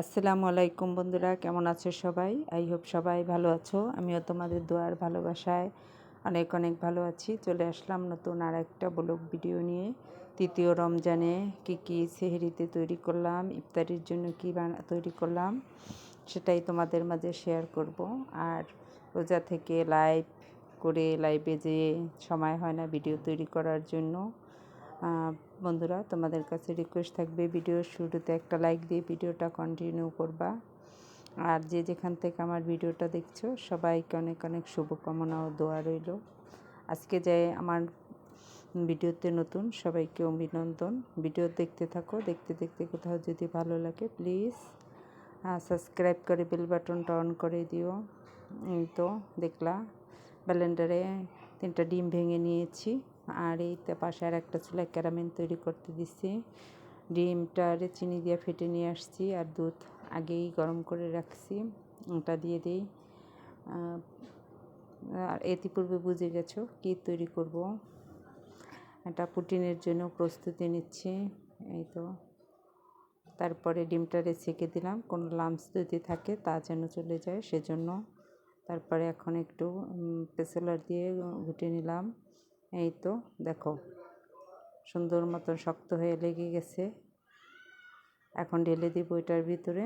আসসালামু আলাইকুম বন্ধুরা, কেমন আছো সবাই? আই হোপ সবাই ভালো আছো। আমিও তোমাদের দোয়ার ভালোবাসায় অনেক অনেক ভালো আছি। চলে আসলাম নতুন আর একটা ব্লগ ভিডিও নিয়ে। তৃতীয় রমজানে কি কি সেহেরিতে তৈরি করলাম, ইফতারির জন্য কি তৈরি করলাম, সেটাই তোমাদের মাঝে শেয়ার করব। আর রোজা থেকে লাইভ করে লাইভে যে সময় হয় না ভিডিও তৈরি করার জন্য। বন্ধুরা, তোমাদের কাছে রিকোয়েস্ট থাকবে ভিডিওর শুরুতে একটা লাইক দিয়ে ভিডিওটা কন্টিনিউ করবা। আর যে যেখান থেকে আমার ভিডিওটা দেখছ, সবাইকে অনেক অনেক শুভকামনা ও দোয়া রইল। আজকে যে আমার ভিডিওতে নতুন, সবাইকে অভিনন্দন। ভিডিও দেখতে থাকো, দেখতে দেখতে কোথাও যদি ভালো লাগে প্লিজ সাবস্ক্রাইব করে বেল বাটনটা অন করে দিও। তো, দেখলা ব্যালেন্ডারে তিনটা ডিম ভেঙে নিয়েছি। আর এই পাশে আর একটা চুলায় ক্যারামেল তৈরি করতে দিচ্ছি ডিমটারে চিনি দিয়ে ফেটে নিয়ে আসছি আর দুধ আগেই গরম করে রাখছি। ওটা দিয়ে দিই। আর ইতিপূর্বে বুঝে গেছো কি তৈরি করব। এটা পুটিনের জন্য প্রস্তুতি নিচ্ছি। এই তো। তারপরে ডিমটারে ছেঁকে দিলাম। কোনো লামস যদি থাকে তা যেন চলে যায় সেজন্য। তারপরে এখন একটু পেসোলার দিয়ে ঘুটে নিলাম। এই তো, দেখো, সুন্দর মতন শক্ত হয়ে লেগে গেছে। এখন ঢেলে দিব এটার ভিতরে।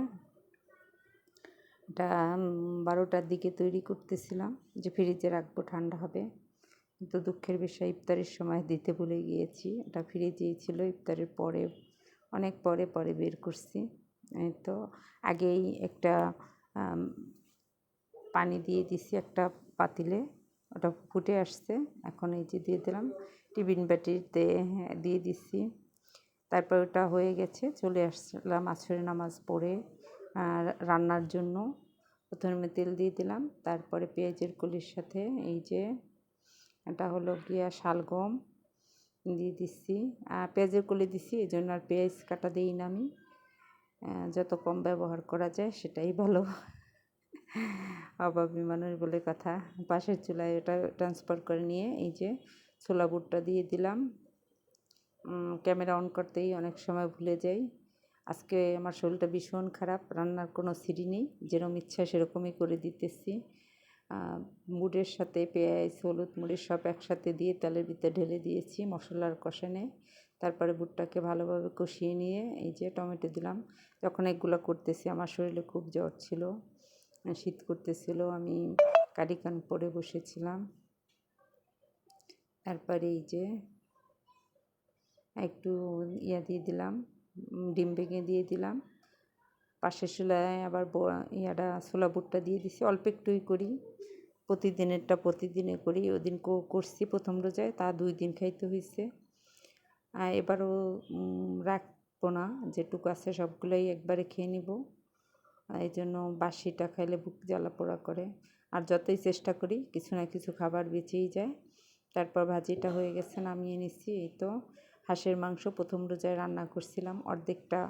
এটা বারোটার দিকে তৈরি করতেছিলাম, যে ফ্রিজে রাখব, ঠান্ডা হবে। কিন্তু দুঃখের বিষয়, ইফতারের সময় দিতে ভুলে গিয়েছি। এটা ফ্রিজেই ছিল, ইফতারের পরে, অনেক পরে পরে বের করছি। তো, আগেই একটা পানি দিয়ে দিছি একটা পাতিলে। ওটা ফুটে আসছে। এখন এই যে দিয়ে দিলাম। টিফিন বাটিতে দিয়ে দিচ্ছি তারপর ওটা হয়ে গেছে। চলে আসলাম আসরে নামাজ পড়ে রান্নার জন্য। প্রথমে তেল দিয়ে দিলাম। তারপরে পেঁয়াজের কলির সাথে এই যে এটা হলো গিয়া শালগম দিয়ে দিচ্ছি পেঁয়াজের কলি দিচ্ছি এই জন্য আর পেঁয়াজ কাটা দিই না আমি। যত কম ব্যবহার করা যায় সেটাই ভালো। অভাবী মানুষ বলে কথা। পাশের চুলায় ওটা ট্রান্সফার করে নিয়ে এই যে ছোলা বুটটা দিয়ে দিলাম। ক্যামেরা অন করতেই অনেক সময় ভুলে যাই। আজকে আমার শরীরটা ভীষণ খারাপ, রান্নার কোনো সিঁড়ি নেই যেরকম ইচ্ছা সেরকমই করে দিতেছি। মুড়ের সাথে পেঁয়াজ, হলুদ, মুড়ের সব একসাথে দিয়ে তেলের ভিতরে ঢেলে দিয়েছি মশলার কষানে। তারপরে বুটটাকে ভালোভাবে কষিয়ে নিয়ে এই যে টমেটো দিলাম। যখন এগুলো করতেছি আমার শরীরে খুব জ্বর ছিল। শীত করতেছিল, আমি কান পরে বসেছিলাম। তারপরে এই যে একটু ইয়া দিয়ে দিলাম, ডিম ভেঙে দিয়ে দিলাম। পাশের চুলায় আবার ইয়াটা, ছোলা বুটটা দিয়ে দিছি। অল্প একটুই করি। প্রতিদিনেরটা প্রতিদিনে করি। ওদিন করছি প্রথম রোজায়, তা দুই দিন খাইতে হয়েছে আর এবারও রাখব না। যেটুকু আছে সবগুলোই একবারে খেয়ে নিব। এই জন্য বাসিটা খাইলে বুক জ্বালা পোড়া করে। আর যতই চেষ্টা করি, কিছু না কিছু খাবার বেঁচেই যায়। তারপর ভাজিটা হয়ে গেছে, নামিয়ে নিচ্ছি। এই তো হাঁসের মাংস প্রথম রোজায় রান্না করছিলাম। অর্ধেকটা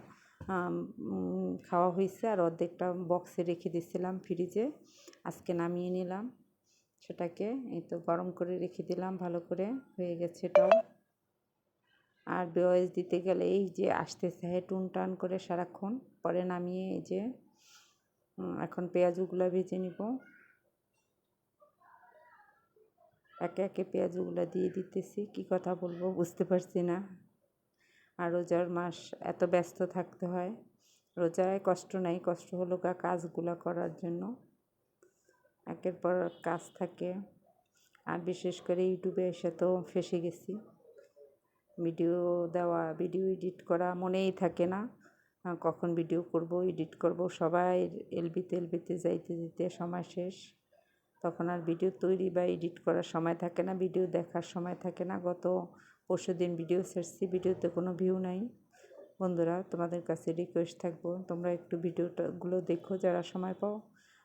খাওয়া হয়েছে আর অর্ধেকটা বক্সে রেখে দিয়েছিলাম ফ্রিজে। আজকে নামিয়ে নিলাম সেটাকে। এই তো গরম করে রেখে দিলাম, ভালো করে। হয়ে গেছে এটাও। আর বেওয়াজ দিতে গেলে এই যে আসতেছে টুন টান করে সারাক্ষণ। পরে নামিয়ে এই যে এখন পেঁয়াজগুলো ভেজে নিব। একে একে পেঁয়াজগুলো দিয়ে দিতেছি, কি কথা বলব বুঝতে পারছি না। আর রোজার মাস এত ব্যস্ত থাকতে হয়, রোজায় কষ্ট নাই, কষ্ট হলো গা কাজগুলো করার জন্য। একের পর কাজ থাকে, আর বিশেষ করে ইউটিউবে এসে তো ফেসে গেছি। ভিডিও দেওয়া, ভিডিও এডিট করা মনেই থাকে না। কখন ভিডিও করব এডিট করব, সবাই এলবিতে এলবিতে যাইতে যেতে সময় শেষ। তখন আর ভিডিও তৈরি বা এডিট করার সময় থাকে না ভিডিও দেখার সময় থাকে না। গত পরশু দিন ভিডিও ছেড়ছি ভিডিওতে কোনো ভিউ নাই। বন্ধুরা, তোমাদের কাছে রিকোয়েস্ট থাকব, তোমরা একটু ভিডিওটাগুলো দেখো, যারা সময় পাও।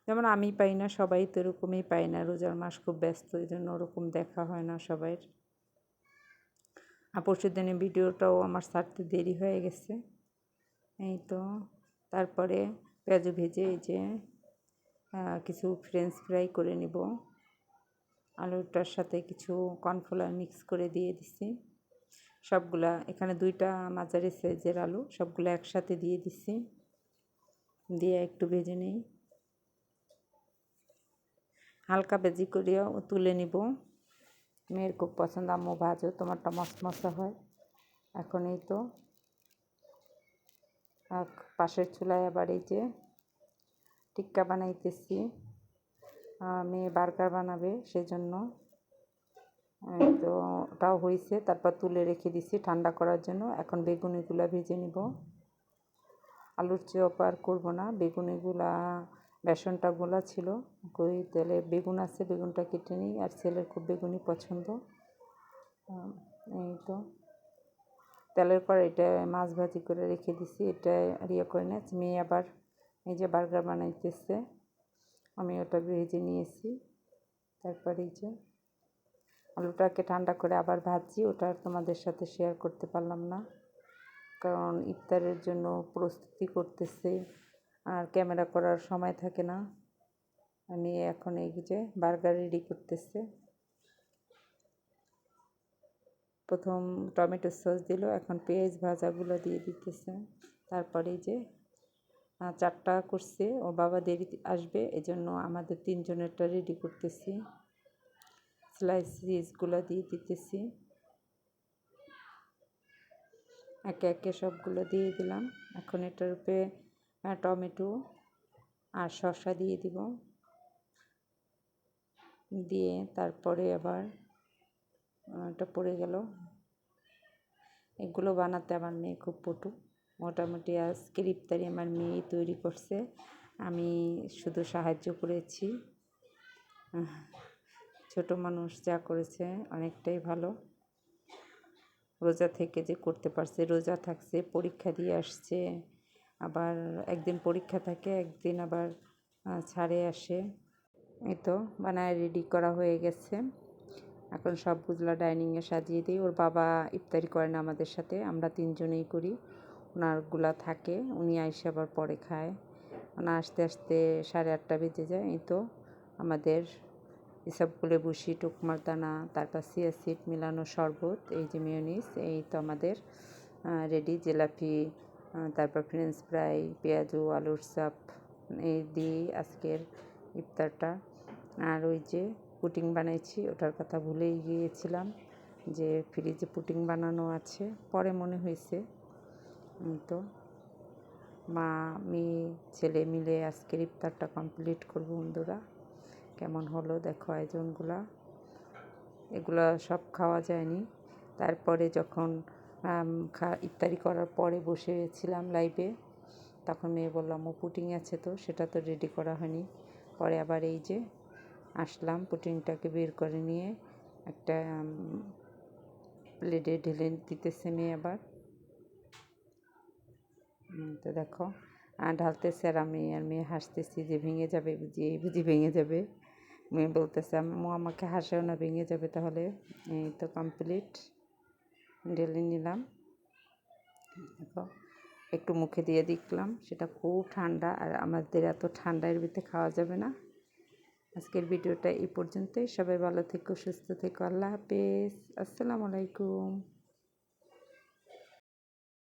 যেমন আমি পাই না, সবাই তো এরকমই পাই না, রোজার মাস খুব ব্যস্ত এই জন্য ওরকম দেখা হয় না সবাইয়ের। আর পরশু দিনের ভিডিওটাও আমার ছাড়তে দেরি হয়ে গেছে। এই তো, তারপরে পেঁয়াজ ভেজে এই যে কিছু ফ্রেঞ্চ ফ্রাই করে নেব। আলুটার সাথে কিছু কর্নফ্লাওয়ার মিক্স করে দিয়ে দিছি। সবগুলা, এখানে দুইটা মাঝারি সাইজের আলু, সবগুলো একসাথে দিয়ে দিছি। দিয়ে একটু ভেজে নিই। হালকা ভেজি করিও তুলে নিব। মেয়ের খুব পছন্দ, আম্মু ভাজো, তোমারটা মশমশা হয়। এখন এই তো। পাশের চুলায় আবার এই যে টিক্কা বানাইতেছি। মেয়ে বার্গার বানাবে সেজন্য। তো ওটাও হয়েছে তারপর তুলে রেখে দিছি ঠান্ডা করার জন্য। এখন বেগুনিগুলো ভেজে নিব। আলুর চপ আর করব না। বেগুনিগুলা, বেসনটা গোলা ছিল। কই তেলে বেগুন আছে, বেগুনটা কেটে নিই। আর ছেলের খুব বেগুনি পছন্দ। এই তো। তেলের পর এটা মাছ ভাজি করে রেখে দিছি, এটা ইয়ে করে না, মেয়ে আবার এই যে বার্গার বানাইতেছে, আমি ওটা ভেজে নিয়েছি। তারপরে এই যে আলুটাকে ঠান্ডা করে আবার ভাজি, ওটা তোমাদের সাথে শেয়ার করতে পারলাম না। কারণ ইফতারের জন্য প্রস্তুতি করতেছে, আর ক্যামেরা করার সময় থাকে না। আমি এখন এই যে বার্গার রেডি করতেছে। প্রথম টমেটো সস দিল, এখন পেঁয়াজ ভাজাগুলো দিয়ে দিতেছে। তারপরে যে চারটা করছে, ও বাবা দেরি আসবে, এজন্য আমাদের তিনজনেরটা রেডি করতেছি। স্লাইস দিয়ে দিতেছি। একে একে সবগুলো দিয়ে দিলাম। এখন এটার উপরে টমেটো আর শসা দিয়ে দিব। দিয়ে তারপরে আবার এটা পড়ে গেল। এগুলো বানাতে আমার মেয়ে খুব পটু। মোটামুটি আজকের ইফতারি আমার মেয়েই তৈরি করছে। আমি শুধু সাহায্য করেছি। ছোট মানুষ যা করেছে অনেকটাই ভালো। রোজা থেকে যে করতে পারছে, রোজা থাকছে, পরীক্ষা দিয়ে আসছে। আবার একদিন পরীক্ষা থাকে, একদিন আবার ছাড়ে আসে। এই তো বানায় রেডি করা হয়ে গেছে। এখন সবগুলা ডাইনিংয়ে সাজিয়ে দিই। ওর বাবা ইফতারি করেন আমাদের সাথে, আমরা তিনজনেই করি। ওনারগুলা থাকে, উনি আইসে আবার পরে খায়। ওনা আস্তে আস্তে সাড়ে আটটা বেজে যায়, এই তো আমাদের এসবগুলো বসি টুকমার দানা তারপর সিয়া সিট মিলানো শরবত, এই যে মিউনিস এই তো আমাদের রেডি জিলাপি তারপর ফ্রেঞ্চ ফ্রাই, পেঁয়াজু, আলুর চাপ এই দিয়েই আজকের ইফতারটা। আর ওই যে পুটিং বানাইছি, ওটার কথা ভুলেই গিয়েছিলাম যে ফ্রিজে পুটিং বানানো আছে। পরে মনে হয়েছে তো মা মেয়ে ছেলে মিলে আজকের ইফতারটা কমপ্লিট করব বন্ধুরা। কেমন হলো দেখো আয়োজনগুলা। এগুলো সব খাওয়া যায়নি। তারপরে যখন ইফতারি করার পরে বসেছিলাম লাইভে, তখন মেয়ে বললাম ও পুটিং আছে তো, সেটা তো রেডি করা হয়নি। পরে আবার এই যে আসলাম পুটিংটাকে বের করে নিয়ে একটা প্লেটে ঢেলে দিতেছে মেয়ে আবার। তো দেখো ঢালতেছে আর আমি, আর মেয়ে হাসতেছি যে ভেঙে যাবে, বুঝি এই বুঝি ভেঙে যাবে। মেয়ে বলতেছে, আম্মু, আমাকে হাসেও না, ভেঙে যাবে তাহলে। এই তো কমপ্লিট ঢেলে নিলাম। দেখো, একটু মুখে দিয়ে দেখলাম, সেটা খুব ঠান্ডা, আর আমাদের এত ঠান্ডা এর ভিতরে খাওয়া যাবে না। আজকের ভিডিওটা এই পর্যন্তই। সবাই ভালো থেকো সুস্থ থেকো। আল্লাহ হাফেজ। আসসালামু আলাইকুম।